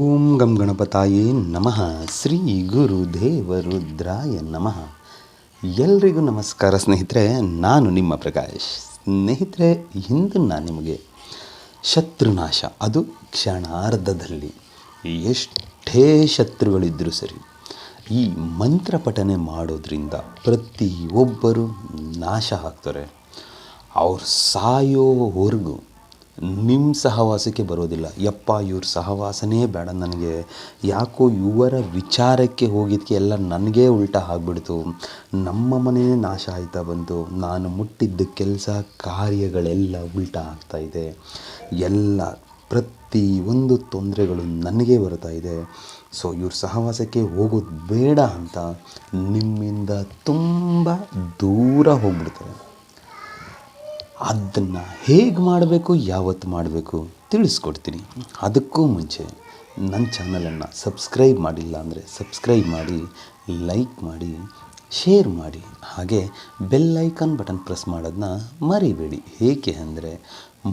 ಓಂ ಗಂ ಗಣಪತಾಯೇ ನಮಃ. ಶ್ರೀ ಗುರು ದೇವರುದ್ರಾಯ ನಮಃ. ಎಲ್ರಿಗೂ ನಮಸ್ಕಾರ ಸ್ನೇಹಿತರೆ, ನಾನು ನಿಮ್ಮ ಪ್ರಕಾಶ್. ಸ್ನೇಹಿತರೆ, ಇಂದು ನಾನು ನಿಮಗೆ ಶತ್ರುನಾಶ, ಅದು ಕ್ಷಣಾರ್ಧದಲ್ಲಿ ಎಷ್ಟೇ ಶತ್ರುಗಳಿದ್ದರೂ ಸರಿ, ಈ ಮಂತ್ರ ಪಠನೆ ಮಾಡೋದ್ರಿಂದ ಪ್ರತಿಯೊಬ್ಬರು ನಾಶ ಆಗ್ತಾರೆ. ಅವ್ರು ಸಾಯೋವರೆಗೂ ನಿಮ್ಮ ಸಹವಾಸಕ್ಕೆ ಬರೋದಿಲ್ಲ. ಯಪ್ಪ, ಇವ್ರ ಸಹವಾಸನೇ ಬೇಡ ನನಗೆ. ಯಾಕೋ ಇವರ ವಿಚಾರಕ್ಕೆ ಹೋಗಿದ್ದಕ್ಕೆ ಎಲ್ಲ ನನಗೇ ಉಲ್ಟಾ ಆಗಿಬಿಡ್ತು. ನಮ್ಮ ಮನೆಯೇ ನಾಶ ಆಯ್ತಾ ಬಂತು. ನಾನು ಮುಟ್ಟಿದ್ದ ಕೆಲಸ, ಕಾರ್ಯಗಳೆಲ್ಲ ಉಲ್ಟಾ ಆಗ್ತಾ ಇದೆ. ಎಲ್ಲ ಪ್ರತಿ ಒಂದು ತೊಂದರೆಗಳು ನನಗೆ ಬರ್ತಾ ಇದೆ. ಸೊ, ಇವ್ರ ಸಹವಾಸಕ್ಕೆ ಹೋಗೋದು ಬೇಡ ಅಂತ ನಿಮ್ಮಿಂದ ತುಂಬ ದೂರ ಹೋಗ್ಬಿಡ್ತಾರೆ ಅದನ್ನು ಹೇಗೆ ಮಾಡಬೇಕು, ಯಾವತ್ತು ಮಾಡಬೇಕು ತಿಳಿಸ್ಕೊಡ್ತೀನಿ. ಅದಕ್ಕೂ ಮುಂಚೆ ನನ್ನ ಚಾನಲನ್ನು ಸಬ್ಸ್ಕ್ರೈಬ್ ಮಾಡಿಲ್ಲ ಅಂದರೆ ಸಬ್ಸ್ಕ್ರೈಬ್ ಮಾಡಿ, ಲೈಕ್ ಮಾಡಿ, ಶೇರ್ ಮಾಡಿ. ಹಾಗೆ ಬೆಲ್ ಐಕಾನ್ ಬಟನ್ ಪ್ರೆಸ್ ಮಾಡೋದನ್ನ ಮರಿಬೇಡಿ. ಏಕೆ ಅಂದರೆ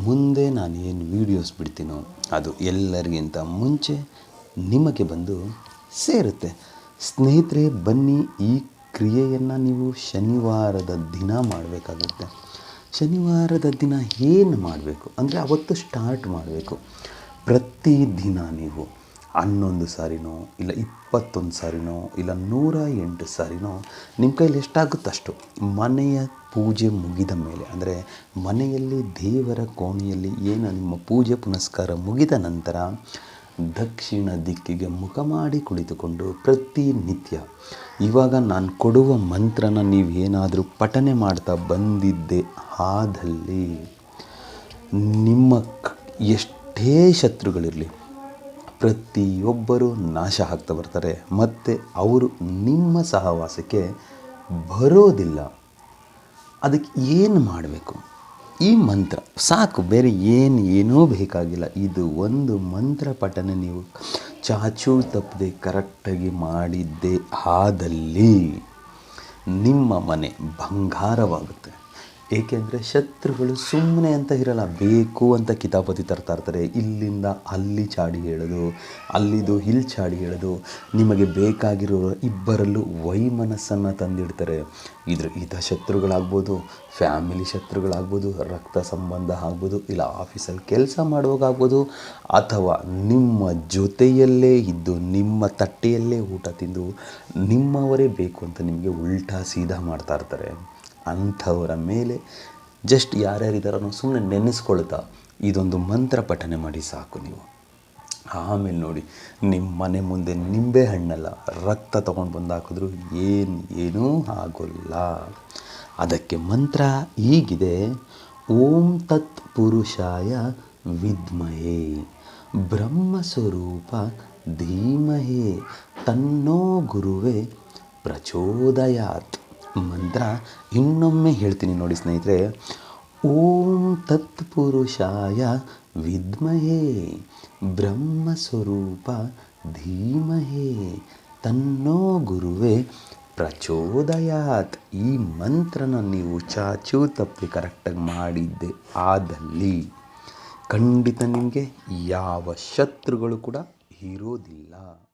ಮುಂದೆ ನಾನು ಏನು ವೀಡಿಯೋಸ್ ಬಿಡ್ತೀನೋ ಅದು ಎಲ್ಲರಿಗಿಂತ ಮುಂಚೆ ನಿಮಗೆ ಬಂದು ಸೇರುತ್ತೆ. ಸ್ನೇಹಿತರೆ, ಬನ್ನಿ ಈ ಕ್ರಿಯೆಯನ್ನು ನೀವು ಶನಿವಾರದ ದಿನ ಮಾಡಬೇಕಾಗುತ್ತೆ. ಶನಿವಾರದ ದಿನ ಏನು ಮಾಡಬೇಕು? ಅಂದರೆ ಅವತ್ತು ಸ್ಟಾರ್ಟ್ ಮಾಡಬೇಕು. ಪ್ರತಿದಿನ ನೀವು ಹನ್ನೊಂದು ಸಾರಿನೋ, ಇಲ್ಲ ಇಪ್ಪತ್ತೊಂದು ಸಾರಿನೋ, ಇಲ್ಲ ನೂರ ಎಂಟು ಸಾರಿನೋ ನಿಮ್ಮ ಕೈಯಲ್ಲಿ ಎಷ್ಟಾಗುತ್ತೋ ಅಷ್ಟು ಮನೆಯ ಪೂಜೆ ಮುಗಿದ ಮೇಲೆ, ಅಂದರೆ ಮನೆಯಲ್ಲಿ ದೇವರ ಕೋಣೆಯಲ್ಲಿ ಏನು ನಿಮ್ಮ ಪೂಜೆ ಪುನಸ್ಕಾರ ಮುಗಿದ ನಂತರ ದಕ್ಷಿಣ ದಿಕ್ಕಿಗೆ ಮುಖ ಮಾಡಿ ಕುಳಿತುಕೊಂಡು ಪ್ರತಿನಿತ್ಯ, ಇವಾಗ ನಾನು ಕೊಡುವ ಮಂತ್ರನ ನೀವು ಏನಾದರೂ ಪಠನೆ ಮಾಡ್ತಾ ಬಂದಿದ್ದೆ ಆದಲ್ಲಿ ನಿಮ್ಮ ಎಷ್ಟೇ ಶತ್ರುಗಳಿರಲಿ, ಪ್ರತಿಯೊಬ್ಬರು ನಾಶ ಆಗ್ತಾ ಬರ್ತಾರೆ. ಮತ್ತು ಅವರು ನಿಮ್ಮ ಸಹವಾಸಕ್ಕೆ ಬರೋದಿಲ್ಲ. ಅದಕ್ಕೆ ಏನು ಮಾಡಬೇಕು? ಈ ಮಂತ್ರ, ಸಾಕು, ಬೇರೆ ಏನು, ಏನೂ ಬೇಕಾಗಿಲ್ಲ. ಇದು ಒಂದು ಮಂತ್ರ ಪಠನೆ ನೀವು ಚಾಚು ತಪ್ಪದೆ ಕರೆಕ್ಟಾಗಿ ಮಾಡಿದ್ದೇ ಆದಲ್ಲಿ ನಿಮ್ಮ ಮನೆ ಬಂಗಾರವಾಗುತ್ತೆ. ಏಕೆಂದರೆ ಶತ್ರುಗಳು ಸುಮ್ಮನೆ ಅಂತ ಇರಲ್ಲ, ಬೇಕು ಅಂತ ಕಿತಾಪತಿ ತರ್ತಾ ಇರ್ತಾರೆ. ಇಲ್ಲಿಂದ ಅಲ್ಲಿ ಚಾಡಿ ಹೇಳೋದು, ಅಲ್ಲಿದು ಇಲ್ಲಿ ಚಾಡಿ ಹೇಳೋದು, ನಿಮಗೆ ಬೇಕಾಗಿರೋ ಇಬ್ಬರಲ್ಲೂ ವೈಮನಸ್ಸನ್ನು ತಂದಿಡ್ತಾರೆ. ಇದ್ರ ಇದ ಶತ್ರುಗಳಾಗ್ಬೋದು, ಫ್ಯಾಮಿಲಿ ಶತ್ರುಗಳಾಗ್ಬೋದು, ರಕ್ತ ಸಂಬಂಧ ಆಗ್ಬೋದು, ಇಲ್ಲ ಆಫೀಸಲ್ಲಿ ಕೆಲಸ ಮಾಡುವಾಗಾಗ್ಬೋದು ಅಥವಾ ನಿಮ್ಮ ಜೊತೆಯಲ್ಲೇ ಇದ್ದು, ನಿಮ್ಮ ತಟ್ಟೆಯಲ್ಲೇ ಊಟ ತಿಂದು, ನಿಮ್ಮವರೇ ಬೇಕು ಅಂತ ನಿಮಗೆ ಉಲ್ಟಾ ಸೀದಾ ಮಾಡ್ತಾ ಇರ್ತಾರೆ. ಅಂಥವರ ಮೇಲೆ ಜಸ್ಟ್ ಯಾರ್ಯಾರಿದ್ದಾರೋ ಸುಮ್ಮನೆ ನೆನೆಸ್ಕೊಳ್ತಾ ಇದೊಂದು ಮಂತ್ರ ಪಠನೆ ಮಾಡಿ ಸಾಕು ನೀವು. ಆಮೇಲೆ ನೋಡಿ ನಿಮ್ಮ ಮನೆ ಮುಂದೆ ನಿಂಬೆ ಹಣ್ಣಲ್ಲ, ರಕ್ತ ತೊಗೊಂಡು ಬಂದು ಹಾಕಿದ್ರು ಏನು ಏನೂ ಆಗೋಲ್ಲ. ಅದಕ್ಕೆ ಮಂತ್ರ ಈಗಿದೆ ಓಂ ತತ್ ಪುರುಷಾಯ ವಿದ್ಮಹೇ ಬ್ರಹ್ಮಸ್ವರೂಪ ಧೀಮಹೇ, ತನ್ನೋ ಗುರುವೇ ಪ್ರಚೋದಯಾತ್. ಮಂತ್ರ ಇನ್ನೊಮ್ಮೆ ಹೇಳ್ತೀನಿ ನೋಡಿ ಸ್ನೇಹಿತರೆ. ಓಂ ತತ್ಪುರುಷಾಯ ವಿದ್ಮಹೇ ಬ್ರಹ್ಮಸ್ವರೂಪ ಧೀಮಹೇ. ತನ್ನೋ ಗುರುವೇ ಪ್ರಚೋದಯಾತ್. ಈ ಮಂತ್ರನ ನೀವು ಚಾಚೂ ತಪ್ಪಿ ಕರೆಕ್ಟಾಗಿ ಮಾಡಿದ್ದೆ ಆದಲ್ಲಿ. ಖಂಡಿತ ನಿಮಗೆ ಯಾವ ಶತ್ರುಗಳು ಕೂಡ ಇರೋದಿಲ್ಲ.